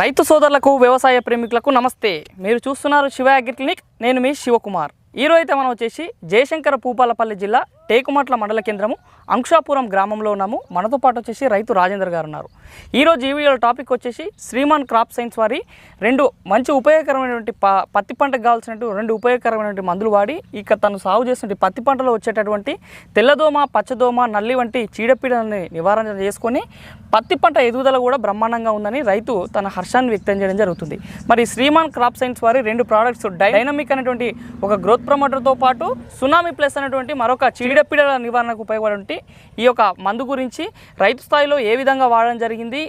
రైతు సోదరులకు వ్యవసాయ ప్రేమికులకు నమస్తే. మీరు చూస్తున్నారు శివ అగ్రి క్లినిక్. నేను మీ శివకుమార్. ఈరోజు అయితే మనం వచ్చేసి జయశంకర పూపాలపల్లి జిల్లా టేకుమట్ల మండల కేంద్రము అంక్షాపురం గ్రామంలో ఉన్నాము. మనతో పాటు వచ్చేసి రైతు రాజేందర్ గారు ఉన్నారు ఈరోజు ఈ వీడియో టాపిక్ వచ్చేసి శ్రీమాన్ క్రాప్ సైన్స్ వారి రెండు మంచి ఉపయోగకరమైనటువంటి ప పత్తి పంటకు కావాల్సినటువంటి రెండు ఉపయోగకరమైనటువంటి మందులు వాడి ఇక తను సాగు చేసినటువంటి పత్తి పంటలో వచ్చేటటువంటి తెల్లదోమ పచ్చదోమ నల్లి వంటి చీడపీడలని నివారణ చేసుకొని పత్తి పంట ఎదుగుదల కూడా బ్రహ్మాండంగా ఉందని రైతు తన హర్షాన్ని వ్యక్తం చేయడం జరుగుతుంది. మరి శ్రీమాన్ క్రాప్ సైన్స్ వారి రెండు ప్రోడక్ట్స్ డైనమిక్ అనేటువంటి ఒక గ్రోత్ ప్రమోటర్తో పాటు సునామీ ప్లస్ అనేటువంటి మరొక చీడ చీడపీడల నివారణకు ఉపయోగపడే ఈ యొక్క మందు గురించి రైతు స్థాయిలో ఏ విధంగా వాడడం జరిగింది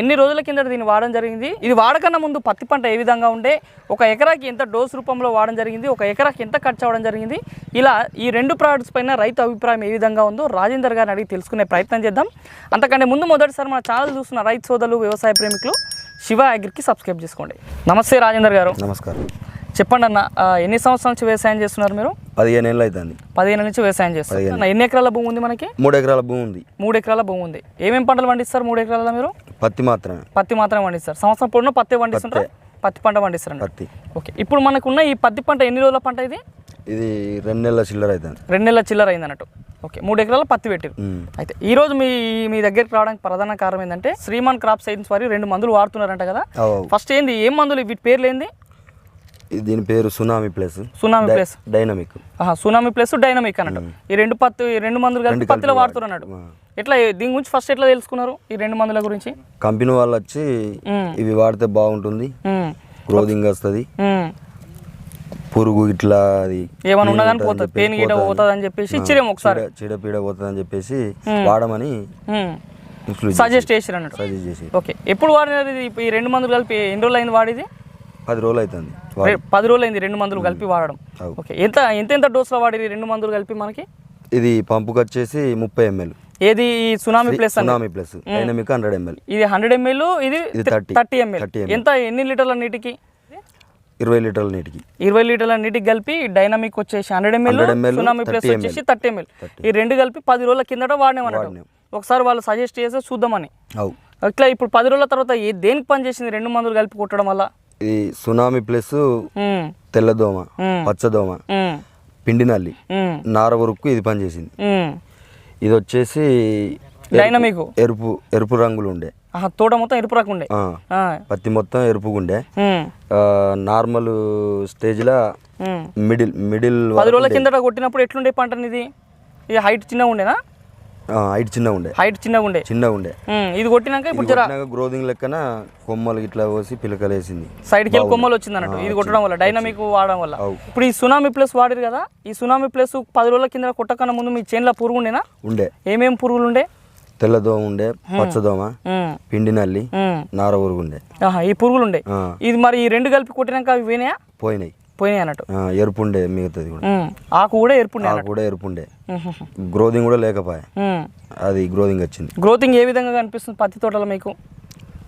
ఎన్ని రోజుల కింద దీన్ని వాడడం జరిగింది ఇది వాడకన్నా ముందు పత్తి పంట ఏ విధంగా ఉండే ఒక ఎకరాకి ఎంత డోస్ రూపంలో వాడడం జరిగింది ఒక ఎకరాకి ఎంత ఖర్చు అవ్వడం జరిగింది ఇలా ఈ రెండు ప్రోడక్ట్స్ పైన రైతు అభిప్రాయం ఏ విధంగా ఉందో రాజేందర్ గారిని అడిగి తెలుసుకునే ప్రయత్నం చేద్దాం. అంతకంటే ముందు మొదటిసారి మన ఛానల్ చూస్తున్న రైతు సోదరులు వ్యవసాయ ప్రేమికులు శివ అగ్రికి సబ్స్క్రైబ్ చేసుకోండి. నమస్తే రాజేందర్ గారు. నమస్కారం. చెప్పండి అన్న ఎన్ని సంవత్సరాల నుంచి వ్యవసాయం చేస్తున్నారు మీరు? పదిహేను ఏళ్ళు అవుతుంది పదిహేను నుంచి వ్యవసాయం చేస్తారు. అన్న, ఎన్ని ఎకరాల భూమి ఉంది మనకి? మూడు ఎకరాల భూమి ఉంది. మూడు ఎకరాల భూమి ఉంది. ఏమేమి పంటలు పండిస్తారు మూడు ఎకరాల మీరు? పత్తి మాత్రమే. పత్తి మాత్రమే పండిస్తారు. సంవత్సరం పొడిన పత్తి పండిస్తుంటారు పత్తి. పంట పండిస్తారు పత్తి. ఓకే. ఇప్పుడు మనకున్న ఈ పత్తి పంట ఎన్ని రోజుల పంట ఇది? ఇది రెండు నెలల చిల్లర అవుతుంది రెండు నెలల చిల్లర అయింది అన్నట్టు ఓకే. మూడు ఎకరాల పత్తి పెట్టారు. అయితే ఈ రోజు మీ మీ దగ్గరికి రావడానికి ప్రధాన కారణం ఏంటంటే శ్రీమాన్ క్రాప్ సైన్స్ వారి రెండు మందులు వాడుతున్నారంట కదా. ఫస్ట్ ఏంది ఏం మందులు? వీటి పేర్లు ఏంది? దీని పేరు tsunami plus. Tsunami plus. Dynamic. Tsunami plus dynamic అన్నట్టు. ఈ రెండు పత్తి ఈ రెండు మందులు కలిపి పత్తిలో వాడుతున్నారు అన్నట్టు. ఎట్లా దీని గురించి ఫస్ట్ ఎట్లా తెలుసుకున్నారు? ఈ రెండు మందుల గురించి? కంపెనీ వాళ్ళు వచ్చి. ఇవి వాడితే బాగుంటుంది. గ్రోదింగ్ వస్తుంది. పురుగు ఇట్లా అది ఏమైనా ఉన్నా కానీ ఉంటుందని పోతుంది చెప్పేసి పేను గీట పోతుంది. అని చెప్పేసి ఇచ్చిరేమో ఒకసారి. చీడ చీడపీడ పోతుంది అని చెప్పేసి వాడమని సజెస్ట్ చేసిరు అన్నట్టు సజెస్ట్ చేసి. ఓకే. ఎప్పుడు వాడినది? ఈ రెండు మందులు కలిపి ఎన్ని రోజులు అయింది వాడిది? పది రోజులు అవుతుంది పది రోజులు అయింది రెండు మందులు కలిపి వాడడం. ఓకే ఎంత ఎంత ఎంత డోసులో వాడి రెండు మందులు కలిపి మనకి? ఇది పంపుకి వచ్చేసి ముప్పై ఎంఎల్. ఏది tsunami plus tsunami plus. Dynamic hundred ML. ఇది హండ్రెడ్ ఎంఎల్ ఇది ఇది 30. థర్టీ. ఎంఎల్. 30 ml. ఎంత ఎన్ని లీటర్ల నీటికి? ఇరవై లీటర్ల నీటికి. ఇరవై లీటర్ల నీటికి కలిపి డైనమిక్ వచ్చేసి hundred ML 100 ml, tsunami plus 30 వచ్చేసి థర్టీ ఎంఎల్. ఈ రెండు కలిపి పది రోజుల కిందట వాడినామన్నట్టు. వాడినాం. ఒకసారి వాళ్ళు సజెస్ట్ చేస్తే చూద్దామని. అవు. ఇట్లా ఇప్పుడు పది రోజుల తర్వాత దేనికి పని చేసింది రెండు మందులు కలిపి కొట్టడం వల్ల? ఇది సునామీ ప్లస్ తెల్లదోమ. పచ్చదోమ ఉమ్, పిండి నల్లి ఉమ్, నార వరకు ఇది పనిచేసింది. ఇది వచ్చేసి డైనమిక్ ఎరుపు ఎరుపు రంగులు ఉండే తోట మొత్తం ఎరుపు రాకుండే పత్తి మొత్తం ఎరుపుగా ఉండే ఉమ్, ఆ, నార్మల్ స్టేజ్లో ఉమ్. మిడిల్ మిడిల్ పది రోజుల కిందట కొట్టినప్పుడు ఎట్లుండే పంటని ఇది ఇది హైట్ చిన్నగా ఉండేనా హైట్ చిన్నగా ఉండే. హైట్ చిన్నగా ఉండే. చిన్నగా ఉండే. ఇది కొట్టినాక ఇప్పుడు జర గ్రోదింగ్ లెక్కన కొమ్మలు ఇట్లా పోసి పిలకలు వేసింది సైడ్కి వెళ్ళి కొమ్మలు వచ్చింది అన్నట్టు. ఇది కొట్టడం వల్ల డైనమిక్ వాడడం వల్ల. ఇప్పుడు ఈ సునామీ ప్లస్ వాడారు కదా ఈ సునామీ ప్లస్ పది రోజుల కింద కొట్టకన్నా ముందు మీ చేనులో పురుగు ఉండేనా? ఉండే. ఏమేం పురుగులు ఉండే? తెల్లదోమ ఉండే పచ్చదోమ పిండి నల్లి. నార వరకు ఉండే. ఈ పురుగులు ఉండే. ఇది మరి ఈ రెండు కలిపి కొట్టినాక అవి పోయినాయా? పోయినాయి. పోయినాయి అన్నట్టు. ఆ, ఎరుపు ఉండే మిగతాది కూడా. ఆకు కూడా ఎరుపుండే ఆ అన్నట్టు. కూడా ఎరుపు ఉండే ఉహుహు. గ్రోదింగ్ కూడా లేకపోయా. అది గ్రోదింగ్ వచ్చింది. గ్రోతింగ్ ఏ విధంగా కనిపిస్తుంది పత్తి తోటలో మీకు?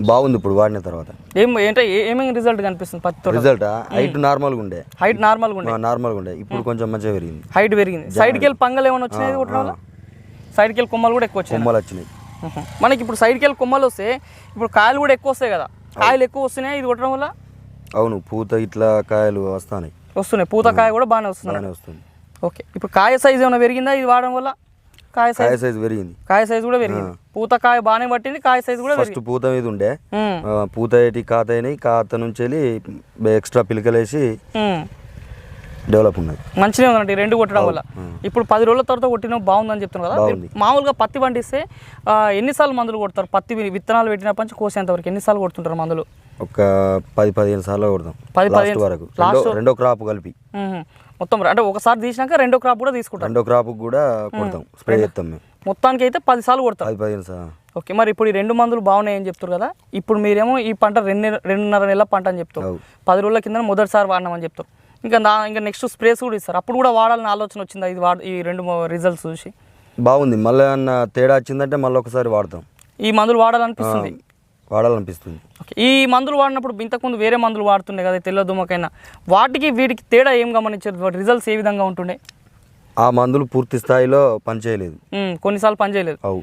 బాగుంది ఇప్పుడు వాడిన తర్వాత. ఏం ఏంటో ఏమేమి రిజల్ట్ కనిపిస్తుంది పత్తి తోట రిజల్ట్ హైట్ నార్మల్గా ఉండే హైట్ నార్మల్గా ఉండే నార్మల్గా ఉండే ఇప్పుడు కొంచెం మంచిగా పెరిగింది. హైట్ పెరిగింది. సైడ్కి వెళ్ళి పంగలు ఏమైనా వచ్చినాయి కొట్టడం వల్ల? సైడ్కి వెళ్ళి కొమ్మలు కూడా ఎక్కువ వచ్చాయి కొమ్మలు వచ్చినాయి. మనకి ఇప్పుడు సైడ్కి వెళ్ళి కొమ్మలు వస్తే ఇప్పుడు కాయలు కూడా ఎక్కువ వస్తాయి కదా. కాయలు ఎక్కువ వస్తున్నాయి ఇది కొట్టడం వల్ల? అవును పూత ఇట్లా కాయలు వస్తాయి వస్తున్నాయి. పూత కాయ కూడా బాగానే వస్తుంది బాగానే వస్తుంది. ఓకే. ఇప్పుడు కాయ సైజ్ ఏమైనా పెరిగిందా? ఇది వాడడం వల్ల కాయ సైజ్? కాయ సైజ్ పెరిగింది. కాయ సైజ్ కూడా పెరిగింది. పూత కాయ బాగానే పట్టింది కాయ సైజ్ కూడా ఫస్ట్ పూత మీద ఉండే. ఉమ్, ఆ, పూత ఏటి కాత అయినాయి కాత నుంచి వెళ్ళి ఎక్స్ట్రా పిలకలేసి ఉమ్. డెవలప్ ఉన్నది. మంచిగా ఉందండి ఈ రెండు కొట్టడం వల్ల. ఇప్పుడు పది రోజుల తర్వాత కొట్టిన బాగుందని చెప్తున్నారు కదా. మీరు మామూలుగా పత్తి పండిస్తే ఆ, ఎన్నిసార్లు మందులు కొడతారు? పత్తి వి- విత్తనాలు పెట్టినప్పటి నుంచి కోసేంత వరకు ఎన్నిసార్లు కొడుతుంటారు మందులు? ఒక పది పదిహేను సార్లు కొడతాం పది, పదిహేను- వరకు. రెండో రెండో క్రాప్ కలిపి. మొత్తం అంటే ఒకసారి తీసినాక రెండో క్రాప్ కూడా తీసుకుంటారు రెండో క్రాప్ కూడా కొడతాం. స్ప్రే చేస్తాం మేము. మొత్తానికి అయితే పది సార్లు కొడతారు పది పదిహేను సార్ ఓకే మరి ఇప్పుడు ఈ రెండు మందులు బాగున్నాయని చెప్తారు కదా ఇప్పుడు మీరేమో ఈ పంట రెండు రెండున్నర నెలల పంట అని చెప్తారు. పది రోజుల కింద మొదటిసారి వాడినామని చెప్తారు ఇంకా నా ఇంకా నెక్స్ట్ స్ప్రేస్ కూడా ఇస్తారు. అప్పుడు కూడా వాడాలని ఆలోచన వచ్చిందా ఇది వాడు ఈ రెండు రిజల్ట్స్ చూసి? బాగుంది. మళ్ళీ అన్న తేడా వచ్చిందంటే మళ్ళీ ఒకసారి వాడతాం. ఈ మందులు వాడాలనిపిస్తుంది. వాడాలనిపిస్తుంది. ఓకే. ఈ మందులు వాడినప్పుడు ఇంతకుముందు వేరే మందులు వాడుతుండే కదా తెల్ల దుమ్మకైనా. వాటికి వీటికి తేడా ఏం గమనించారు? రిజల్ట్స్ ఏ విధంగా ఉంటుండే? ఆ మందులు పూర్తి స్థాయిలో పనిచేయలేదు. కొన్నిసార్లు పని చేయలేదు అవు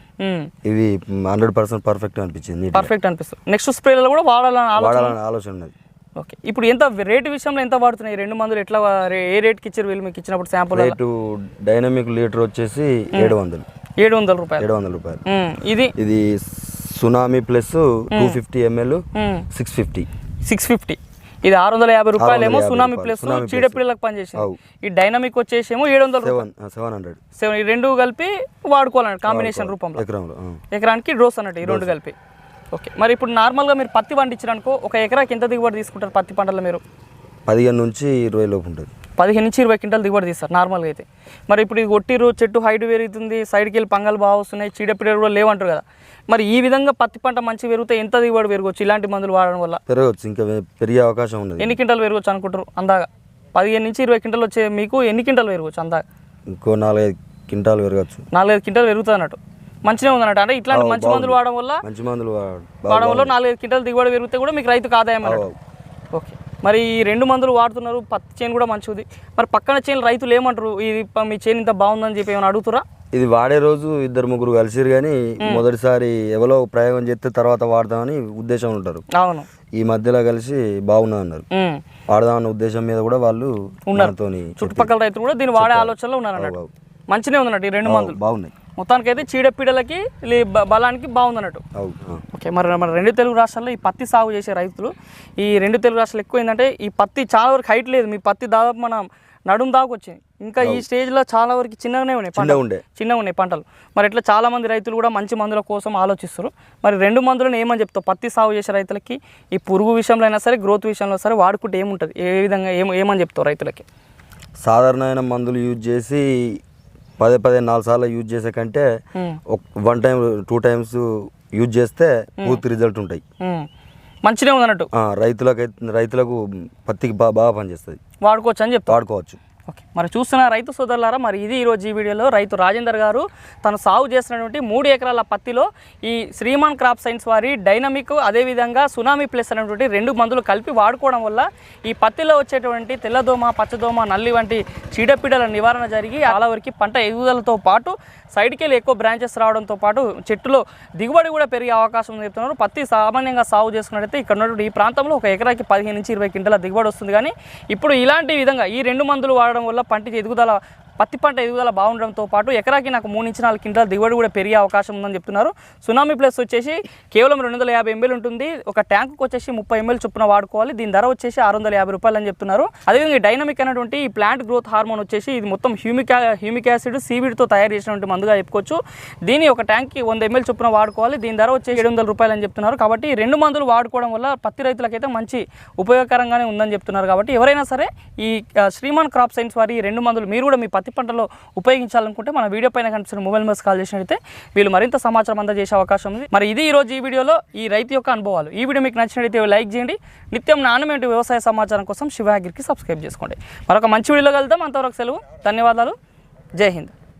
ఇవి హండ్రెడ్ పర్సెంట్ పర్ఫెక్ట్ అనిపించింది. పర్ఫెక్ట్ అనిపిస్తుంది. నెక్స్ట్ స్ప్రేలలో కూడా వాడాలని ఆలోచన వాడాలనే ఆలోచన ఉన్నది. ఓకే. ఇప్పుడు ఎంత రేటు విషయంలో ఎంత వాడుతున్నాయి? రెండు మందులు ఎట్లా ఏ రేట్కి ఇచ్చారు? వీళ్ళు మీకు ఇచ్చినప్పుడు శాంపుల్ రేటు డైనమిక్ లీటర్ వచ్చేసి ఏడు వందలు. ఏడు వందల రూపాయలు. ఏడు వందల రూపాయలు. ఇది? ఇది tsunami plus two fifty ML six fifty. Six fifty. ఇది ఆరు వందల యాభై రూపాయలు. ఏమో 650 సునామీ. ప్లస్. చీడపిల్లలకు పనిచేసింది. అవు. ఈ డైనమిక్ వచ్చేసేమో ఏడు వందల సెవెన్ హండ్రెడ్. సెవెన్ ఈ రెండు కలిపి వాడుకోవాలండి కాంబినేషన్ రూపంలో. ఎకరానికి డ్రోస్ అన్నట్టు ఈ రెండు కలిపి. ఓకే. మరి ఇప్పుడు నార్మల్గా మీరు పత్తి పండించారనుకో ఒక ఎకరాకి ఎంత దిగుబడి తీసుకుంటారు పత్తి పంటలో మీరు? పదిహేను నుంచి ఇరవై లోపు ఉంటుంది. పదిహేను నుంచి ఇరవై క్వింటాలు దిగుబడి తీస్తారు నార్మల్గా అయితే. మరి ఇప్పుడు ఇది కొట్టిరు చెట్టు హైట్ పెరుగుతుంది సైడ్కి వెళ్ళి పంగలు బాగా వస్తున్నాయి చీడపీడలు కూడా లేవంటారు కదా. మరి ఈ విధంగా పత్తి పంట మంచి పెరిగితే ఎంత దిగుబడి పెరగవచ్చు ఇలాంటి మందులు వాడడం వల్ల పెరగవచ్చు ఇంకా పెరిగే అవకాశం ఉన్నది ఎన్ని క్వింటాలు పెరగవచ్చు అనుకుంటారు అందాగా? పదిహేను నుంచి ఇరవై క్వింటాలు వచ్చే మీకు ఎన్ని క్వింటాలు పెరగవచ్చు అందాగా? ఇంకో నాలుగైదు క్వింటాలు పెరగచ్చు. నాలుగైదు క్వింటాలు పెరుగుతుంది అన్నట్టు. మంచిగా ఉందన్నట్టు. అంటే ఇట్లాంటి మంచి మందులు వాడడం వల్ల మంచి మందులు వాడ- వాడడం వల్ల నాలుగైదు క్వింటాలు దిగుబడి పెరిగితే కూడా మీకు రైతుకు ఆదాయం అన్నట్టు. ఓకే. మరి ఈ రెండు మందులు వాడుతున్నారు పత్తి చేను కూడా మంచిది మరి పక్కన చేను రైతులు ఏమంటారు ఇది మీ చేను ఇంత బాగుందని చెప్పి ఏమైనా అడుగుతారా ఇది వాడే రోజు ఇద్దరు ముగ్గురు కలిసిరు కానీ మొదటిసారి ఎవరో ప్రయోగం చేస్తే తర్వాత వాడదామని ఉద్దేశం ఉంటారు. అవును. ఈ మధ్యలో కలిసి బాగున్నది అన్నారు. వాడదామన్న ఉద్దేశం మీద కూడా వాళ్ళు మనతోని చుట్టుపక్కల రైతులు కూడా దీన్ని వాడే ఆలోచనలో ఉన్నారు అన్నట్టు మంచిగా ఉందన్నట్టు ఈ రెండు మందులు. బాగున్నాయి. మొత్తానికైతే చీడపీడలకి లే- బ- బలానికి బాగుందన్నట్టు. అవు ఆ. ఓకే మరి మన రెండు తెలుగు రాష్ట్రాల్లో ఈ పత్తి సాగు చేసే రైతులు ఈ రెండు తెలుగు రాష్ట్రాలు ఎక్కువ ఏంటంటే ఈ పత్తి చాలా వరకు హైట్ లేదు. మీ పత్తి దాదాపు మన నడుం దాకా వచ్చింది ఇంకా ఈ స్టేజ్లో చాలా వరకు చిన్నగానే ఉన్నాయి పంటలు. చిన్నగా ఉన్నాయి పంటలు. మరి ఇట్లా చాలా మంది రైతులు కూడా మంచి మందుల కోసం ఆలోచిస్తారు మరి రెండు మందులను ఏమని చెప్తావు? పత్తి సాగు చేసే రైతులకి ఈ పురుగు విషయంలో అయినా సరే గ్రోత్ విషయంలో సరే వాడుకుంటే ఏముంటుంది? ఏ విధంగా ఏమని చెప్తావు రైతులకి? సాధారణమైన మందులు యూజ్ చేసి పదే పదే నాలుగు సార్లు యూజ్ చేసే కంటే. One time two times use చేస్తే పూర్తి రిజల్ట్ ఉంటాయి. మంచిగా ఉందన్నట్టు. ఆ, రైతులకైతే రైతులకు పత్తికి బాగా బాగా పనిచేస్తుంది. వాడుకోవచ్చు అని చెప్తావు వాడుకోవచ్చు. ఓకే. మరి చూస్తున్న రైతు సోదరులారా మరి ఇది ఈరోజు ఈ వీడియోలో రైతు రాజేందర్ గారు తను సాగు చేసినటువంటి మూడు ఎకరాల పత్తిలో ఈ శ్రీమాన్ క్రాప్ సైన్స్ వారి డైనమిక్ అదేవిధంగా సునామీ ప్లస్ అనేటువంటి రెండు మందులు కలిపి వాడుకోవడం వల్ల ఈ పత్తిలో వచ్చేటువంటి తెల్లదోమ పచ్చదోమ నల్లి వంటి చీడపీడల నివారణ జరిగి అలా వరకు పంట ఎదుగుదలతో పాటు సైడ్కి వెళ్ళి ఎక్కువ బ్రాంచెస్ రావడంతో పాటు చెట్టులో దిగుబడి కూడా పెరిగే అవకాశం ఉంది చెప్తున్నారు. పత్తి సామాన్యంగా సాగు చేసుకున్నట్టయితే ఇక్కడ ఉన్నటువంటి ఈ ప్రాంతంలో ఒక ఎకరాకి పదిహేను నుంచి ఇరవై క్వింటల దిగుబడి వస్తుంది. కానీ ఇప్పుడు ఇలాంటి విధంగా ఈ రెండు మందులు వాడడం వల్ల పంట ఎదుగుదల పత్తి పంట ఎదుగుదల బాగుండడంతో పాటు ఎకరాకి నాకు మూడు నుంచి నాలుగు క్వింటాల దిగుబడి కూడా పెరిగే అవకాశం ఉందని చెప్తున్నారు. సునామీ ప్లస్ వచ్చేసి కేవలం రెండు వందల యాభై ఎంఎల్ ఉంటుంది. ఒక ట్యాంకుకి వచ్చేసి ముప్పై ఎంఎల్ చొప్పున వాడుకోవాలి. దీని ధర వచ్చేసి ఆరు వందల యాభై రూపాయలు అని చెప్తున్నారు. అదేవిధంగా ఈ డైనమిక్ అనేటువంటి ఈ ప్లాంట్ గ్రోత్ హార్మోన్ వచ్చేసి ఇది మొత్తం హ్యూమిక్ హ్యూమిక్ యాసిడ్ సీవిడ్తో తయారు చేసినటువంటి మందుగా చెప్పుకోవచ్చు. దీన్ని ఒక ట్యాంక్కి వంద ఎంఎల్ చొప్పున వాడుకోవాలి. దీని ధర వచ్చేసి ఏడు వందల రూపాయలు అని చెప్తున్నారు. కాబట్టి రెండు మందులు వాడుకోవడం వల్ల పత్తి రైతులకైతే మంచి ఉపయోగకరంగానే ఉందని చెప్తున్నారు. కాబట్టి ఎవరైనా సరే ఈ శ్రీమాన్ క్రాప్ సైన్స్ వారి రెండు మందులు మీరు కూడా మీ పత్తి పంటలో ఉపయోగించాలనుకుంటే మన వీడియో పైన కనిపిస్తున్న మొబైల్ నెంబర్స్ కాల్ చేసినట్టయితే వీళ్ళు మరింత సమాచారం అందజేసే అవకాశం ఉంది. మరి ఇది ఈరోజు ఈ వీడియోలో ఈ రైతు యొక్క అనుభవాలు. ఈ వీడియో మీకు నచ్చినట్టయితే లైక్ చేయండి. నిత్యం నాణ్యమైన వ్యవసాయ సమాచారం కోసం శివాగిరికి సబ్స్క్రైబ్ చేసుకోండి. మరొక మంచి వీడియోలో కలుద్దాం. అంతవరకు సెలవు. ధన్యవాదాలు. జై హింద్.